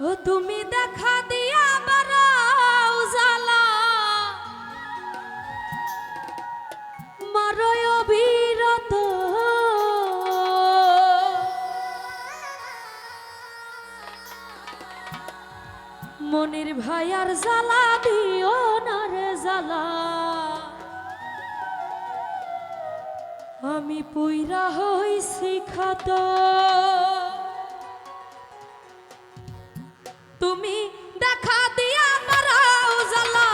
তুমি দেখা দিয়া বারাও জ্বালা। মারয় অবিরত। মনির ভাই আর জ্বালা দিও না রে জ্বালা। আমি পুইরা হইছি খাত। তুমি দেখা দিয়া মারাও জ্বালা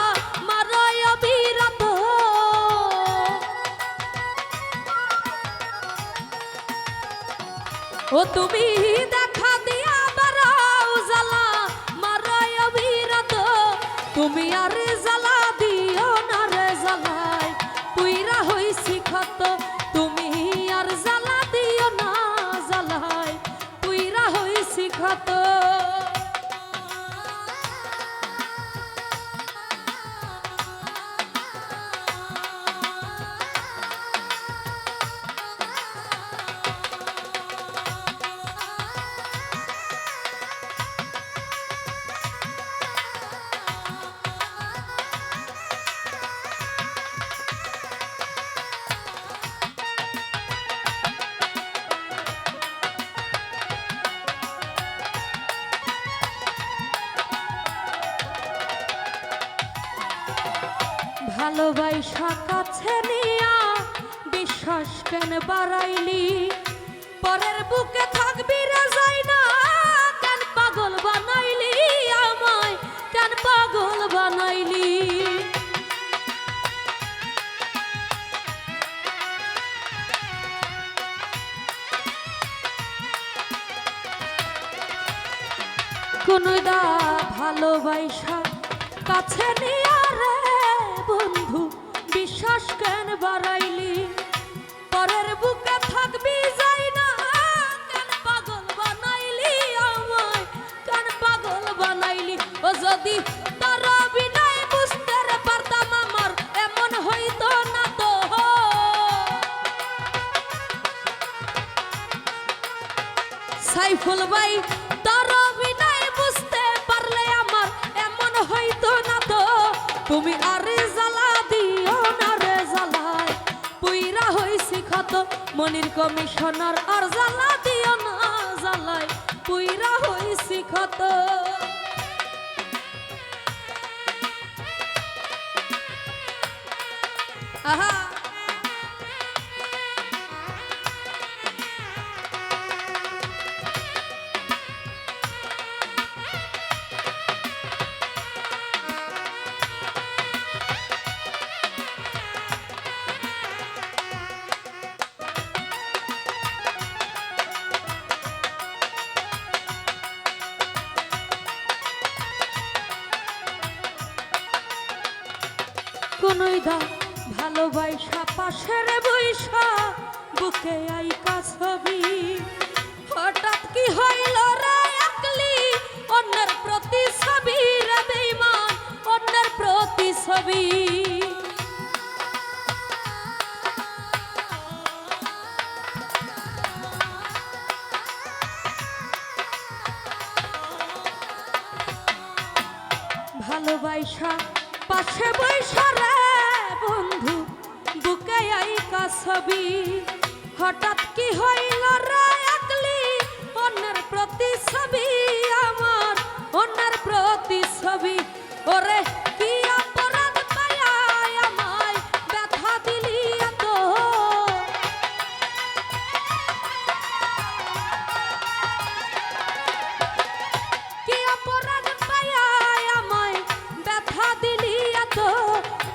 মারয় অবিরত। ও তুমি দেখা দিয়া মারাও জ্বালা মারয় অবিরত। তুমি আর ভালোবাসা কাছে নিয়া, বিশ্বাস কেন বাড়াইলি? পরের বুকে থাকবি রে যাই না, কেন পাগল বানাইলি আমায়? কেন পাগল বানাইলি? কোনদা ভালোবাসা কাছে নিয়া রে বন্ধু, বিশ্বাস কেন বাড়াইলি? পরের বুকে থাকবি যাই না, কেন পাগল বানাইলি আমায়? কেন পাগল বানাইলি? ও যদি সাইফুল ভাই, তোর বিনয় বুঝতে পারলে আমার, এমন হইতো না তো। তুমি আরে দিও না পুইরা হইছি ক্ষত, মনির কমিশনার, আর জ্বালা দিও না জ্বালায়। পুইরা হইছি ক্ষত। আহা! কোনই দা ভালোবাসা পাশের বৈশা, বুকে আইকা ছবি হঠাৎ কি হইল রে একলি, অন্যের প্রতি ছবি রে বেইমান, অন্যের প্রতি ছবি ভালোবাসা পাশে বৈশা রে বন্ধু বুকে আই ছবি হঠাৎ কি হইল রে?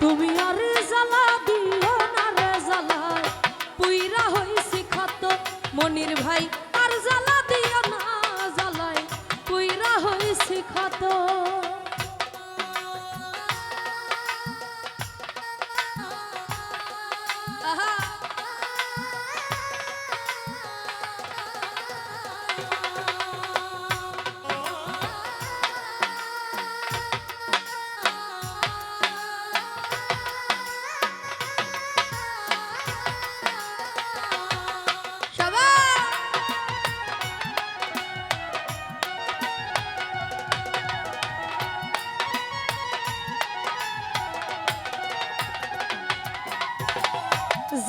তুমি আর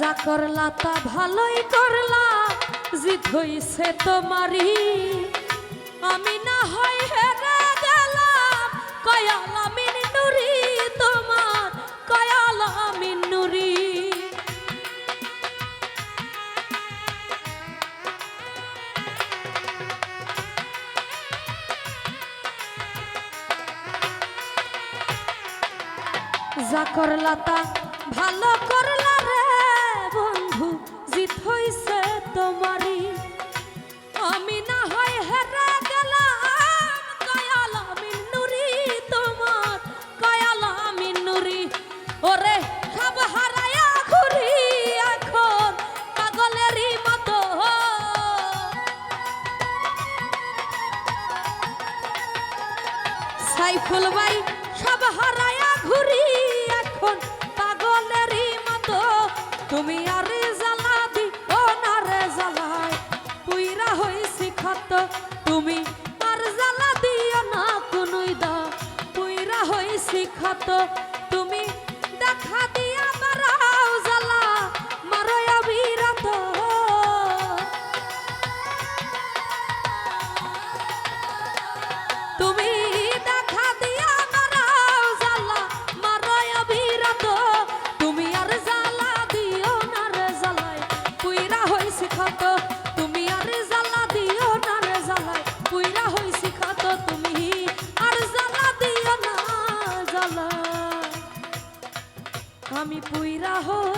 যা করলা তা ভালোই করলা জিত হইছে তোমারই। আমি না হয় হেরে গেলাম, কয়াল আমিন নুরি তোমার, কয়াল আমিন নুরি। যা করলা তা ভালো করলা এখন পাগলেরই মতো। তুমি আরে জ্বালা দি ও না রে জ্বালায় পুইরা হইছি ক্ষত, তুমি আর জ্বালা দিও না কোনুই দা। পুইরা হইছি ক্ষত 啊。